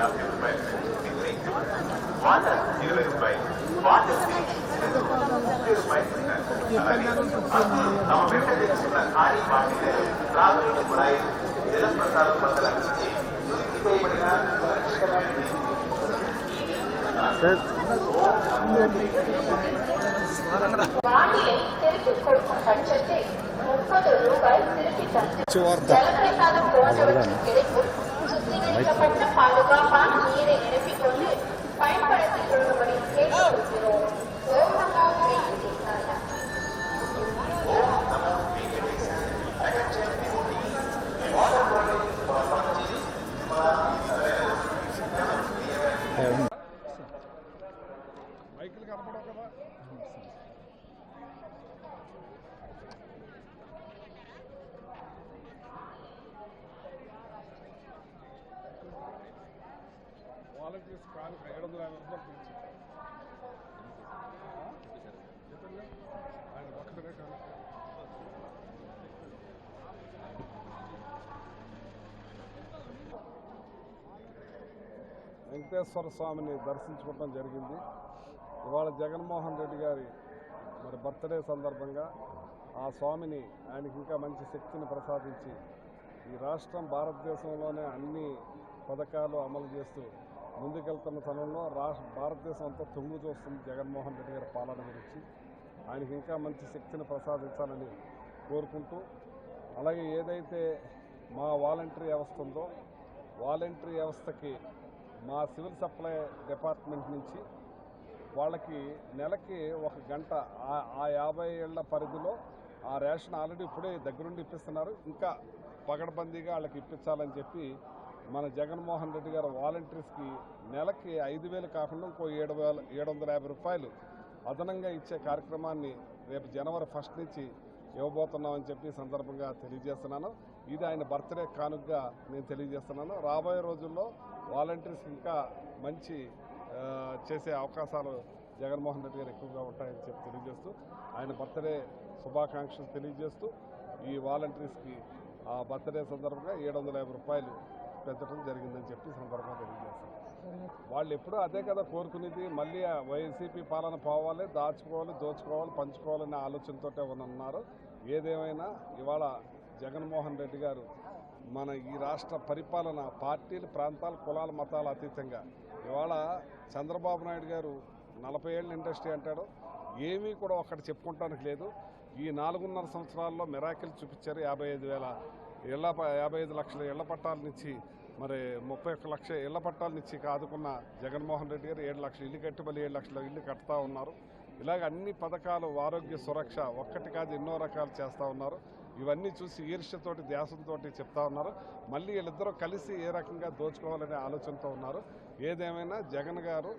Calcium Express in Link. What has zero expired? What is finished? நம்ம வெங்கடேஷ் சொன்ன காரி பாட்டில ராகுலின் குழாய் ஜலப்பிரசாதம் பந்தல் அமைச்சு சுருக்கி செய்யப்படுகிறார் பாட்டிலை திருப்பிக் கொடுக்கும் பட்சத்தில் முப்பது ரூபாய் திருப்பி தந்து ஜலப்பிரசாதம் போன்றவற்றுக்கு கிடைக்கும் சுத்திகரிக்கப்பட்ட பாதுகாப்பான நீரை. நிரப்பிக் கொண்டு பயன்படுத்திக் கொள்ளும்படி கேட்டுக்கொள்கிறோம். ஓம் நமோ నాలుగు ఏడు వందల యాభై రూపాయలు ఆయన ఒక్కడే వెంకటేశ్వర స్వామిని దర్శించుకోవడం జరిగింది. ఇవాళ జగన్మోహన్ రెడ్డి గారి మరి బర్త్డే సందర్భంగా ఆ స్వామిని ఆయనకి ఇంకా మంచి శక్తిని ప్రసాదించి ఈ రాష్ట్రం భారతదేశంలోనే అన్ని పథకాలు అమలు చేస్తూ ముందుకెళ్తున్న తరుణంలో రాష్ట్ర భారతదేశం అంతా తుంగు చూస్తుంది జగన్మోహన్ రెడ్డి గారి పాలన గురించి. ఆయనకి ఇంకా మంచి శక్తిని ప్రసాదించాలని కోరుకుంటూ అలాగే ఏదైతే మా వాలంటరీ వ్యవస్థ ఉందో వాలంటరీ వ్యవస్థకి మా సివిల్ సప్లై డిపార్ట్మెంట్ నుంచి వాళ్ళకి నెలకి ఒక గంట ఆ యాభై ఏళ్ళ పరిధిలో ఆ రేషన్ ఆల్రెడీ ఇప్పుడే దగ్గరుండి ఇప్పిస్తున్నారు. ఇంకా పగడబందీగా వాళ్ళకి ఇప్పించాలని చెప్పి మన జగన్మోహన్ రెడ్డి గారు వాలంటీర్స్కి నెలకి ఐదు వేలు కాకుండా ఇంకో ఏడు వేల ఏడు వందల యాభై రూపాయలు అదనంగా ఇచ్చే కార్యక్రమాన్ని రేపు జనవరి ఫస్ట్ నుంచి ఇవ్వబోతున్నామని చెప్పి సందర్భంగా తెలియజేస్తున్నాను. ఇది ఆయన బర్త్డే కానుకగా నేను తెలియజేస్తున్నాను. రాబోయే రోజుల్లో వాలంటీర్స్ ఇంకా మంచి చేసే అవకాశాలు జగన్మోహన్ రెడ్డి గారు ఎక్కువగా ఉంటాయని చెప్పి తెలియజేస్తూ ఆయన బర్త్డే శుభాకాంక్షలు తెలియజేస్తూ ఈ వాలంటీర్స్కి ఆ బర్త్డే సందర్భంగా ఏడు వందల యాభై రూపాయలు పెంచడం జరిగిందని చెప్పి సందర్భంగా తెలియజేస్తాను వాళ్ళు ఎప్పుడూ అదే కదా కోరుకునేది మళ్ళీ వైసీపీ పాలన పోవాలి దాచుకోవాలి దోచుకోవాలి పంచుకోవాలనే ఆలోచనతోటే ఉన్నారు. ఏదేమైనా ఇవాళ జగన్మోహన్ రెడ్డి గారు మన ఈ రాష్ట్ర పరిపాలన పార్టీలు ప్రాంతాలు కులాల మతాల అతీతంగా ఇవాళ చంద్రబాబు నాయుడు గారు నలభై ఏళ్ళ ఇండస్ట్రీ అంటాడు. ఏమీ కూడా ఒక్కటి చెప్పుకుంటానికి లేదు. ఈ నాలుగున్నర సంవత్సరాల్లో మిరాకిల్ చూపించారు యాభై ఐదు వేల ఇళ్ళ ప- యాభై ఐదు లక్షల ఇళ్ళ పట్టాలనిచ్చి మరి ముప్పై ఒక్క లక్ష ఇళ్ళ పట్టాలనిచ్చి కాదుకున్న జగన్మోహన్ రెడ్డి గారు ఏడు లక్షలు ఇల్లు కట్టి మళ్ళీ ఏడు లక్షల ఇల్లు కడతా ఉన్నారు. ఇలాగ అన్ని పథకాలు ఆరోగ్య సురక్ష ఒక్కటి కాదు ఎన్నో రకాలు చేస్తూ ఉన్నారు. ఇవన్నీ చూసి ఈర్ష్యతోటి ధ్యాసంతో చెప్తా ఉన్నారు. మళ్ళీ వీళ్ళిద్దరూ కలిసి ఏ రకంగా దోచుకోవాలనే ఆలోచనతో ఉన్నారు. ఏదేమైనా జగన్ గారు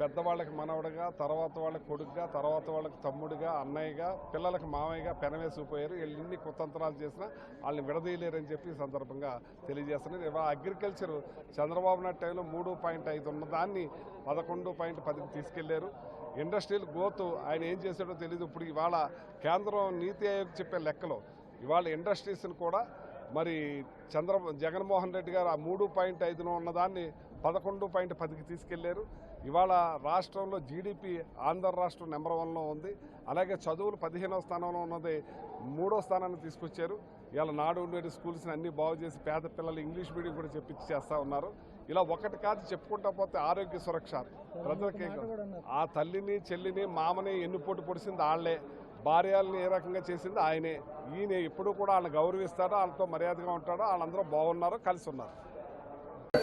పెద్దవాళ్ళకి మనవడగా తర్వాత వాళ్ళకి కొడుకుగా తర్వాత వాళ్ళకి తమ్ముడిగా అన్నయ్యగా పిల్లలకు మామయ్యగా పెనవేసిపోయారు. వీళ్ళు ఇన్ని కుతంత్రాలు చేసినా వాళ్ళని విడదీయలేరని చెప్పి ఈ సందర్భంగా తెలియజేస్తున్నారు ఇవాళ అగ్రికల్చర్ చంద్రబాబు నాయుడు టైంలో మూడు పాయింట్ ఐదు ఉన్న దాన్ని పదకొండు పాయింట్ పదికి తీసుకెళ్ళారు. ఇండస్ట్రియల్ గ్రోత్ ఆయన ఏం చేశాడో తెలియదు ఇప్పుడు ఇవాళ కేంద్రం నీతి ఆయోగ్ చెప్పే లెక్కలో ఇవాళ ఇండస్ట్రీస్ని కూడా మరి చంద్ర జగన్మోహన్ రెడ్డి గారు ఆ మూడు పాయింట్ ఐదులో ఉన్నదాన్ని పదకొండు పాయింట్ పదికి తీసుకెళ్ళారు. ఇవాళ రాష్ట్రంలో జీడిపి ఆంధ్ర రాష్ట్రం నెంబర్ వన్లో ఉంది. అలాగే చదువులు పదిహేనవ స్థానంలో ఉన్నది మూడో స్థానాన్ని తీసుకొచ్చారు. ఇవాళ నాడు ఉండేటి స్కూల్స్ని అన్ని బాగు చేసి పేద పిల్లలు ఇంగ్లీష్ మీడియం కూడా చెప్పించి చేస్తూ ఉన్నారు. ఇలా ఒకటి కాదు చెప్పుకుంటా పోతే ఆరోగ్య సురక్ష. ప్రజలకి ఆ తల్లిని చెల్లిని మామని ఎన్నుపోటు పొడిచింది వాళ్ళే భార్యల్ని ఏ రకంగా చేసింది ఆయనే. ఈయన ఎప్పుడు కూడా వాళ్ళని గౌరవిస్తాడో వాళ్ళతో మర్యాదగా ఉంటాడో వాళ్ళందరూ బాగున్నారో కలిసి ఉన్నారు.